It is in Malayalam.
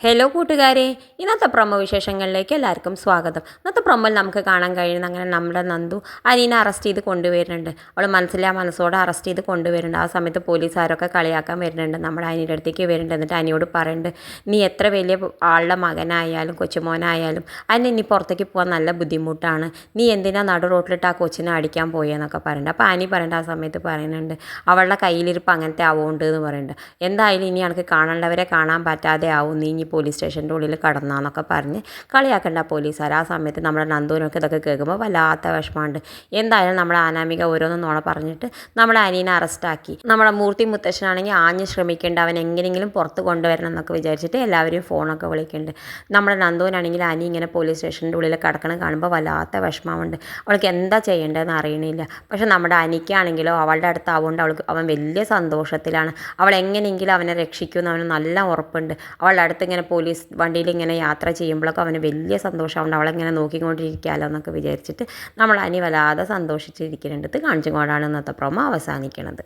ഹലോ കൂട്ടുകാരെ. ഇന്നത്തെ പ്രൊമോ വിശേഷങ്ങളിലേക്ക് എല്ലാവർക്കും സ്വാഗതം. ഇന്നത്തെ പ്രൊമോയിൽ നമുക്ക് കാണാൻ കഴിയുന്ന അങ്ങനെ നമ്മുടെ നന്ദു അനീനെ അറസ്റ്റ് ചെയ്ത് കൊണ്ടുവരുന്നുണ്ട്. അവൾ മനസ്സിലാ മനസ്സോടെ അറസ്റ്റ് ചെയ്ത് കൊണ്ടുവരുന്നുണ്ട്. ആ സമയത്ത് പോലീസുകാരൊക്കെ കളിയാക്കാൻ വരുന്നുണ്ട്. നമ്മുടെ അനിയുടെ അടുത്തേക്ക് വരുന്നുണ്ട്. എന്നിട്ട് അനിയോട് പറയുന്നുണ്ട് നീ എത്ര വലിയ ആളുടെ മകനായാലും കൊച്ചുമോനായാലും അതിന് ഇനി പുറത്തേക്ക് പോകാൻ നല്ല ബുദ്ധിമുട്ടാണ്. നീ എന്തിനാ നടു റോട്ടിലിട്ട് ആ കൊച്ചിനെ അടിക്കാൻ പോയെന്നൊക്കെ പറയുന്നുണ്ട്. അപ്പോൾ അനി പറയേണ്ട ആ സമയത്ത് പറയുന്നുണ്ട് അവളുടെ കയ്യിലിരിപ്പ് അങ്ങനത്തെ ആവുകൊണ്ട് എന്ന് പറയുന്നുണ്ട്. എന്തായാലും ഇനി എനിക്ക് കാണേണ്ടവരെ കാണാൻ പറ്റാതെ ആവും. നീ പോലീസ് സ്റ്റേഷന്റെ ഉള്ളിൽ കടന്നാന്നൊക്കെ പറഞ്ഞ് കളിയാക്കണ്ട പോലീസുകാർ. ആ സമയത്ത് നമ്മുടെ നന്ദുവിനൊക്കെ ഇതൊക്കെ കേൾക്കുമ്പോൾ വല്ലാത്ത വിഷമമുണ്ട്. എന്തായാലും നമ്മുടെ ആനാമിക ഓരോന്നും നോണ പറഞ്ഞിട്ട് നമ്മുടെ അനീനെ അറസ്റ്റാക്കി. നമ്മുടെ മൂർത്തി മുത്തശ്ശനാണെങ്കിൽ ആഞ്ഞ് ശ്രമിക്കേണ്ട അവൻ എങ്ങനെയെങ്കിലും പുറത്ത് കൊണ്ടുവരണം എന്നൊക്കെ വിചാരിച്ചിട്ട് എല്ലാവരും ഫോണൊക്കെ വിളിക്കുന്നുണ്ട്. നമ്മുടെ നന്ദുവിനാണെങ്കിൽ അനി ഇങ്ങനെ പോലീസ് സ്റ്റേഷന്റെ ഉള്ളിൽ കിടക്കണം കാണുമ്പോൾ വല്ലാത്ത വിഷമമുണ്ട്. അവൾക്ക് എന്താ ചെയ്യേണ്ടതെന്ന് അറിയണില്ല. പക്ഷെ നമ്മുടെ അനിക്കാണെങ്കിലോ അവളുടെ അടുത്ത് ആവുകൊണ്ട് അവൾക്ക് അവൻ വലിയ സന്തോഷത്തിലാണ്. അവൾ എങ്ങനെയെങ്കിലും അവനെ രക്ഷിക്കുമെന്ന് അവന് നല്ല ഉറപ്പുണ്ട്. അവളുടെ അടുത്ത് പോലീസ് വണ്ടിയിൽ ഇങ്ങനെ യാത്ര ചെയ്യുമ്പോഴൊക്കെ അവന് വലിയ സന്തോഷമുണ്ട് അവളെങ്ങനെ നോക്കിക്കൊണ്ടിരിക്കാമല്ലോ എന്നൊക്കെ വിചാരിച്ചിട്ട് നമ്മൾ അനി വല്ലാതെ സന്തോഷിച്ചിരിക്കുന്നുണ്ടത് കാണിച്ചും കാണിച്ചുകൊണ്ടാണ് ഇന്നത്തെ പ്രൊമോ അവസാനിക്കുന്നത്